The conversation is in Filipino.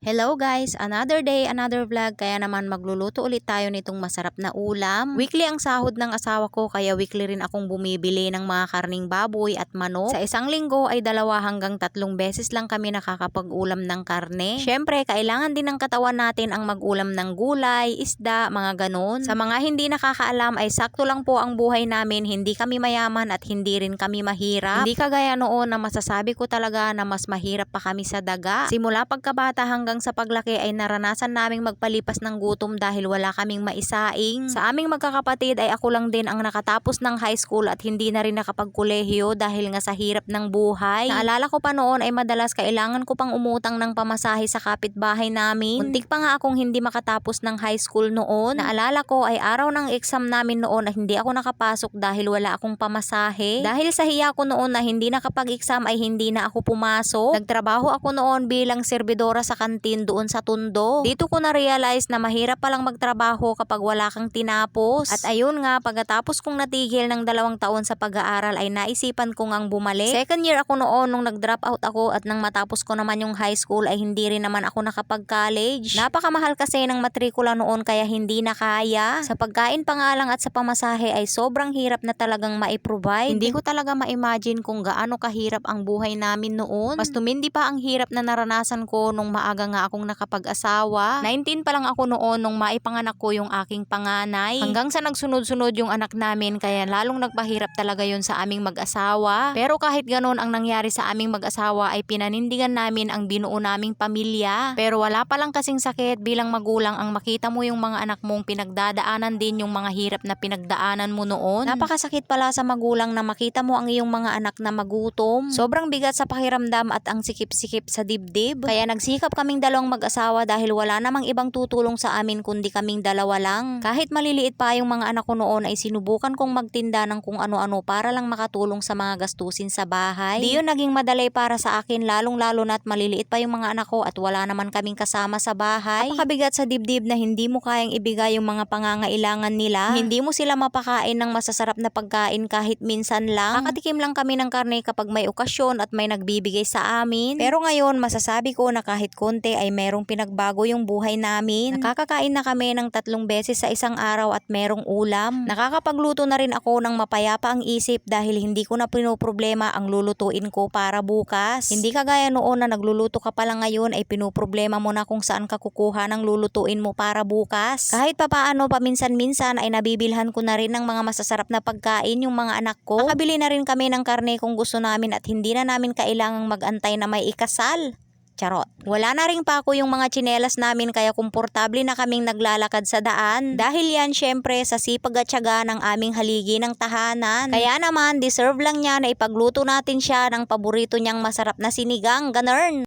Hello guys! Another day, another vlog. Kaya naman magluluto ulit tayo nitong masarap na ulam. Weekly ang sahod ng asawa ko kaya weekly rin akong bumibili ng mga karning baboy at manok. Sa isang linggo ay dalawa hanggang tatlong beses lang kami nakakapag-ulam ng karne. Syempre, kailangan din ng katawan natin ang mag-ulam ng gulay, isda, mga ganon. Sa mga hindi nakakaalam ay sakto lang po ang buhay namin. Hindi kami mayaman at hindi rin kami mahirap. Hindi kagaya noon na masasabi ko talaga na mas mahirap pa kami sa daga. Simula pagkabata hanggang sa paglaki ay naranasan naming magpalipas ng gutom dahil wala kaming maisaing. Sa aming magkakapatid ay ako lang din ang nakatapos ng high school at hindi na rin nakapagkolehiyo dahil nga sa hirap ng buhay. Naalala ko pa noon ay madalas kailangan ko pang umutang ng pamasahe sa kapitbahay namin. Muntik pa nga akong hindi makatapos ng high school noon. Naalala ko ay araw ng exam namin noon ay hindi ako nakapasok dahil wala akong pamasahe. Dahil sa hiya ko noon na hindi nakapag-exam ay hindi na ako pumasok. Nagtrabaho ako noon bilang serbidora sa kantin doon sa Tundo. Dito ko na-realize na mahirap palang magtrabaho kapag wala kang tinapos. At ayun nga, pagkatapos kong natigil ng dalawang taon sa pag-aaral ay naisipan ko ngang bumalik. Second year ako noon nung nag-drop out ako at nang matapos ko naman yung high school ay hindi rin naman ako nakapag-college. Napakamahal kasi ng matrikula noon kaya hindi na kaya. Sa pagkain pa nga lang at sa pamasahe ay sobrang hirap na talagang maiprovide. Hindi ko talaga ma-imagine kung gaano kahirap ang buhay namin noon. Mas tumindi pa ang hirap na naranasan ko nung maaga nga akong nakapag-asawa. 19 pa lang ako noon nung maipanganak ko yung aking panganay. Hanggang sa nagsunod-sunod yung anak namin kaya lalong nagpahirap talaga yun sa aming mag-asawa. Pero kahit ganon ang nangyari sa aming mag-asawa ay pinanindigan namin ang binuo naming pamilya. Pero wala pa lang kasing sakit bilang magulang ang makita mo yung mga anak mong pinagdadaanan din yung mga hirap na pinagdaanan mo noon. Napakasakit pala sa magulang na makita mo ang iyong mga anak na magutom. Sobrang bigat sa pakiramdam at ang sikip-sikip sa dibdib. Kaya nagsikap kaming dalawang mag-asawa dahil wala namang ibang tutulong sa amin kundi kaming dalawa lang. Kahit maliliit pa yung mga anak ko noon ay sinubukan kong magtinda ng kung ano-ano para lang makatulong sa mga gastusin sa bahay. Di yun naging madali para sa akin lalong lalo na't maliliit pa yung mga anak ko at wala naman kaming kasama sa bahay. Napakabigat sa dibdib na hindi mo kayang ibigay yung mga pangangailangan nila. Hindi mo sila mapakain ng masasarap na pagkain kahit minsan lang. Nakatikim lang kami ng karne kapag may okasyon at may nagbibigay sa amin. Pero ngayon masasabi ko na kahit konti ay merong pinagbago yung buhay namin. Nakakakain na kami ng tatlong beses sa isang araw at merong ulam. Nakakapagluto na rin ako ng mapayapa ang isip dahil hindi ko na pinoproblema ang lulutuin ko para bukas. Hindi kagaya noon na nagluluto ka pala ngayon ay pinoproblema mo na kung saan ka kukuha ng lulutuin mo para bukas. Kahit papaano paminsan-minsan ay nabibilhan ko na rin ng mga masasarap na pagkain yung mga anak ko. Nakabili na rin kami ng karne kung gusto namin at hindi na namin kailangang magantay na may ikasal. Charot. Wala na rin pa ako yung mga tsinelas namin kaya komportable na kaming naglalakad sa daan. Dahil yan syempre sa sipag at syaga ng aming haligi ng tahanan. Kaya naman deserve lang niya na ipagluto natin siya ng paborito niyang masarap na sinigang, ganern.